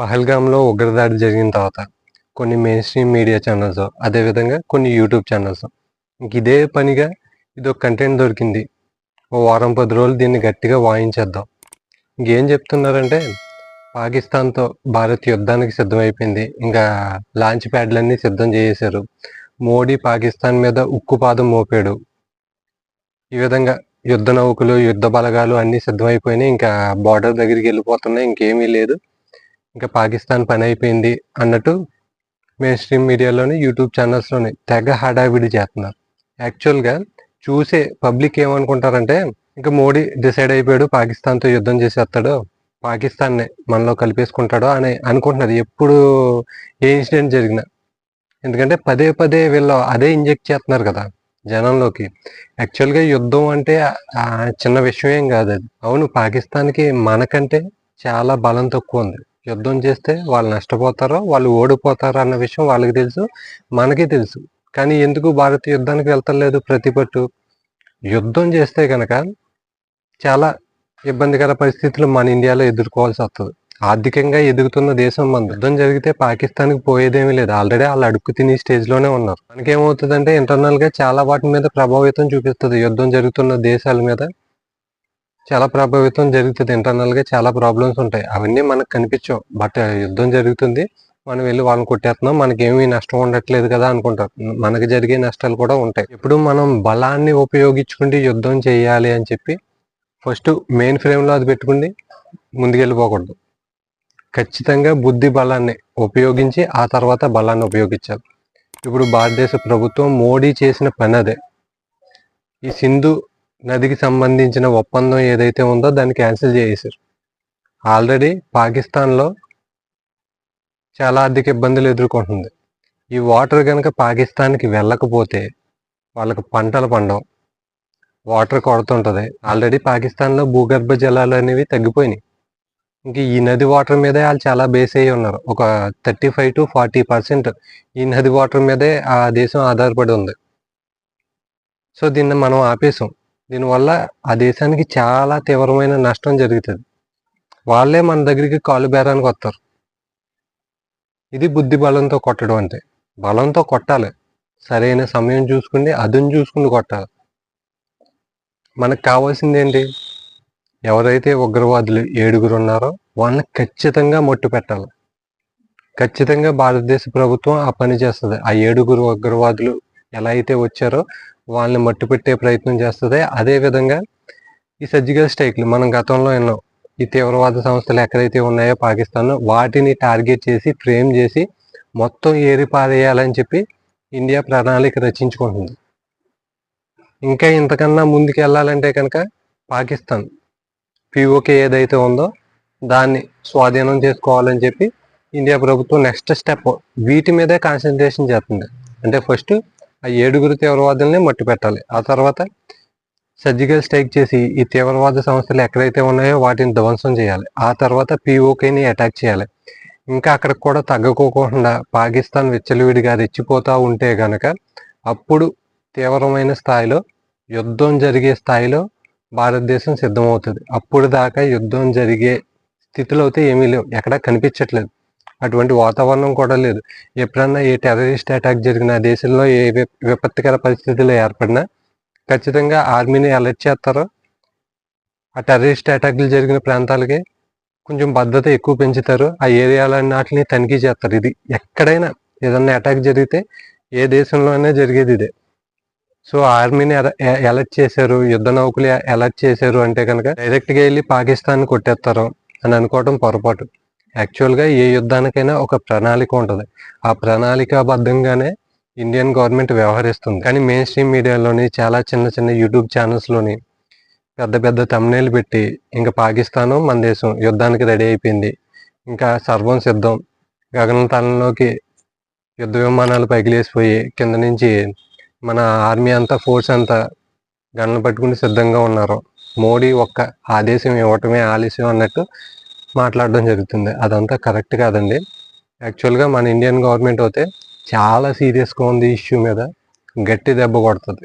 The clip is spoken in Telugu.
పహల్గామ్లో ఉగ్రదాడి జరిగిన తర్వాత కొన్ని మెయిన్ స్ట్రీమ్ మీడియా ఛానల్స్ అదేవిధంగా కొన్ని యూట్యూబ్ ఛానల్స్ ఇంక ఇదే పనిగా ఇది ఒక కంటెంట్ దొరికింది. ఓ వారం పది రోజులు దీన్ని గట్టిగా వాయించేద్దాం. ఇంకేం చెప్తున్నారంటే పాకిస్తాన్తో భారత్ యుద్ధానికి సిద్ధమైపోయింది. ఇంకా లాంచ్ ప్యాడ్లన్నీ సిద్ధం చేసేశారు. మోడీ పాకిస్తాన్ మీద ఉక్కు పాదం మోపాడు. ఈ విధంగా యుద్ధ నౌకలు యుద్ధ బలగాలు అన్నీ సిద్ధమైపోయినాయి. ఇంకా బార్డర్ దగ్గరికి వెళ్ళిపోతున్నాయి. ఇంకేమీ లేదు. ఇంకా పాకిస్తాన్ పని అయిపోయింది అన్నట్టు మెయిన్ స్ట్రీమ్ మీడియాలోని యూట్యూబ్ ఛానల్స్లోని తెగ హడావిడి చేస్తున్నారు. యాక్చువల్గా చూసే పబ్లిక్ ఏమనుకుంటారంటే ఇంకా మోడీ డిసైడ్ అయిపోయాడు పాకిస్తాన్తో యుద్ధం చేసేస్తాడు పాకిస్తాన్ని మనలో కలిపేసుకుంటాడో అని అనుకుంటున్నారు. ఎప్పుడు ఏ ఇన్సిడెంట్ జరిగినా. ఎందుకంటే పదే పదే వీళ్ళు అదే ఇంజెక్ట్ చేస్తున్నారు కదా జనంలోకి. యాక్చువల్గా యుద్ధం అంటే చిన్న విషయం ఏం కాదు అది. అవును పాకిస్తాన్కి మనకంటే చాలా బలం తక్కువ ఉంది. యుద్ధం చేస్తే వాళ్ళు నష్టపోతారో వాళ్ళు ఓడిపోతారో అన్న విషయం వాళ్ళకి తెలుసు మనకి తెలుసు. కానీ ఎందుకు భారత్ యుద్ధానికి వెళ్తలేదు ప్రతిపట్టు యుద్ధం చేస్తే కనుక చాలా ఇబ్బందికర పరిస్థితులు మన ఇండియాలో ఎదుర్కోవాల్సి వస్తుంది. ఆర్థికంగా ఎదుగుతున్న దేశం మన. యుద్ధం జరిగితే పాకిస్తాన్కి పోయేదేమీ లేదు. ఆల్రెడీ వాళ్ళు అడుక్కు తిని స్టేజ్లోనే ఉన్నారు. మనకేమవుతుందంటే ఇంటర్నల్గా చాలా వాటి మీద ప్రభావితం చూపిస్తుంది యుద్ధం జరుగుతున్న దేశాల మీద. చాలా ప్రభావితం జరుగుతుంది. ఇంటర్నల్గా చాలా ప్రాబ్లమ్స్ ఉంటాయి. అవన్నీ మనకు కనిపించవు. బట్ యుద్ధం జరుగుతుంది. మనం వెళ్ళి వాళ్ళని కొట్టేస్తున్నాం. మనకేమీ నష్టం ఉండట్లేదు కదా అనుకుంటారు. మనకు జరిగే నష్టాలు కూడా ఉంటాయి. ఇప్పుడు మనం బలాన్ని ఉపయోగించుకుంటే యుద్ధం చేయాలి అని చెప్పి ఫస్ట్ మెయిన్ ఫ్రేమ్లో అది పెట్టుకుండి ముందుకెళ్ళిపోకూడదు. ఖచ్చితంగా బుద్ధి బలాన్ని ఉపయోగించి ఆ తర్వాత బలాన్ని ఉపయోగించాలి. ఇప్పుడు భారతదేశ ప్రభుత్వం మోడీ చేసిన పని అదే. ఈ సింధు నదికి సంబంధించిన ఒప్పందం ఏదైతే ఉందో దాన్ని క్యాన్సిల్ చేసేసారు ఆల్రెడీ పాకిస్తాన్లో చాలా ఆర్థిక ఇబ్బందులు ఎదుర్కొంటుంది. ఈ వాటర్ కనుక పాకిస్తాన్కి వెళ్ళకపోతే వాళ్ళకి పంటలు పండవు. వాటర్ కొడుతుంటుంది. ఆల్రెడీ పాకిస్తాన్లో భూగర్భ జలాలు అనేవి తగ్గిపోయినాయి. ఇంక ఈ నది వాటర్ మీదే వాళ్ళు చాలా బేస్ అయ్యి ఉన్నారు. ఒక thirty five to forty percent ఈ నది వాటర్ మీదే ఆ దేశం ఆధారపడి ఉంది. సో దీన్ని మనం ఆపేసాం. దీనివల్ల ఆ దేశానికి చాలా తీవ్రమైన నష్టం జరుగుతుంది. వాళ్ళే మన దగ్గరికి కాలు బేరానికి వస్తారు. ఇది బుద్ధి బలంతో కొట్టడం అంటే. బలంతో కొట్టాలి. సరైన సమయం చూసుకుని అదును చూసుకుని కొట్టాలి. మనకు కావాల్సింది ఏంటి? ఎవరైతే ఉగ్రవాదులు ఏడుగురు ఉన్నారో వాళ్ళని ఖచ్చితంగా మొట్టు పెట్టాలి. ఖచ్చితంగా భారతదేశ ప్రభుత్వం ఆ పని చేస్తుంది. ఆ ఏడుగురు ఉగ్రవాదులు ఎలా అయితే వచ్చారో వాళ్ళని మట్టు పెట్టే ప్రయత్నం చేస్తుంది. అదే విధంగా ఈ సర్జికల్ స్ట్రైక్లు మనం గతంలో ఎన్నో ఈ తీవ్రవాద సంస్థలు ఎక్కడైతే ఉన్నాయో పాకిస్తాన్ వాటిని టార్గెట్ చేసి ఫ్రేమ్ చేసి మొత్తం ఏరి పారేయాలని చెప్పి ఇండియా ప్రణాళిక రచించుకుంటుంది. ఇంకా ఇంతకన్నా ముందుకు వెళ్ళాలంటే కనుక పాకిస్తాన్ పిఓకే ఏదైతే ఉందో దాన్ని స్వాధీనం చేసుకోవాలని చెప్పి ఇండియా ప్రభుత్వం నెక్స్ట్ స్టెప్ వీటి మీదే కాన్సన్ట్రేషన్ చేస్తుంది. అంటే ఫస్ట్ ఆ ఏడుగురు తీవ్రవాదుల్ని మట్టి పెట్టాలి. ఆ తర్వాత సర్జికల్ స్ట్రైక్ చేసి ఈ తీవ్రవాద సంస్థలు ఎక్కడైతే ఉన్నాయో వాటిని ధ్వంసం చేయాలి. ఆ తర్వాత పిఓకేని అటాక్ చేయాలి. ఇంకా అక్కడికి కూడా తగ్గకోకుండా పాకిస్తాన్ విచ్చలవిడిగా రెచ్చిపోతూ ఉంటే గనక అప్పుడు తీవ్రమైన స్థాయిలో యుద్ధం జరిగే స్థాయిలో భారతదేశం సిద్ధమవుతుంది. అప్పుడు దాకా యుద్ధం జరిగే స్థితిలో అయితే ఏమీ లేవు. ఎక్కడా కనిపించట్లేదు. అటువంటి వాతావరణం కూడా లేదు. ఎప్పుడన్నా ఏ టెర్రరిస్ట్ అటాక్ జరిగినా దేశంలో ఏ విపత్తికర పరిస్థితులు ఏర్పడినా ఖచ్చితంగా ఆర్మీని అలర్ట్ చేస్తారో. ఆ టెర్రరిస్ట్ అటాక్లు జరిగిన ప్రాంతాలకి కొంచెం భద్రత ఎక్కువ పెంచుతారు. ఆ ఏరియాలన్నిటిని తనిఖీ చేస్తారు. ఇది ఎక్కడైనా ఏదన్నా అటాక్ జరిగితే ఏ దేశంలోనే జరిగేది ఇదే. సో ఆర్మీని అలర్ట్ చేశారు. యుద్ధ నౌకలు అలర్ట్ చేశారు అంటే కనుక డైరెక్ట్గా వెళ్ళి పాకిస్తాన్ కొట్టేస్తారు అని అనుకోవడం పొరపాటు. యాక్చువల్గా ఏ యుద్ధానికైనా ఒక ప్రణాళిక ఉంటుంది. ఆ ప్రణాళికాబద్ధంగానే ఇండియన్ గవర్నమెంట్ వ్యవహరిస్తుంది. కానీ మెయిన్ స్ట్రీమ్ మీడియాలోని చాలా చిన్న చిన్న యూట్యూబ్ ఛానల్స్లోని పెద్ద పెద్ద తమ్నేలు పెట్టి ఇంకా పాకిస్తాను మన దేశం యుద్ధానికి రెడీ అయిపోయింది. ఇంకా సర్వం సిద్ధం. గగనతలంలోకి యుద్ధ విమానాలు పగిలేసిపోయి కింద నుంచి మన ఆర్మీ అంతా ఫోర్స్ అంతా గన్ను పట్టుకుని సిద్ధంగా ఉన్నారు. మోడీ ఒక్క ఆదేశం ఇవ్వటమే ఆలస్యం అన్నట్టు మాట్లాడడం జరుగుతుంది. అదంతా కరెక్ట్ కాదండి. యాక్చువల్గా మన ఇండియన్ గవర్నమెంట్ అయితే చాలా సీరియస్గా ఉంది ఇష్యూ మీద. గట్టి దెబ్బ కొడుతుంది.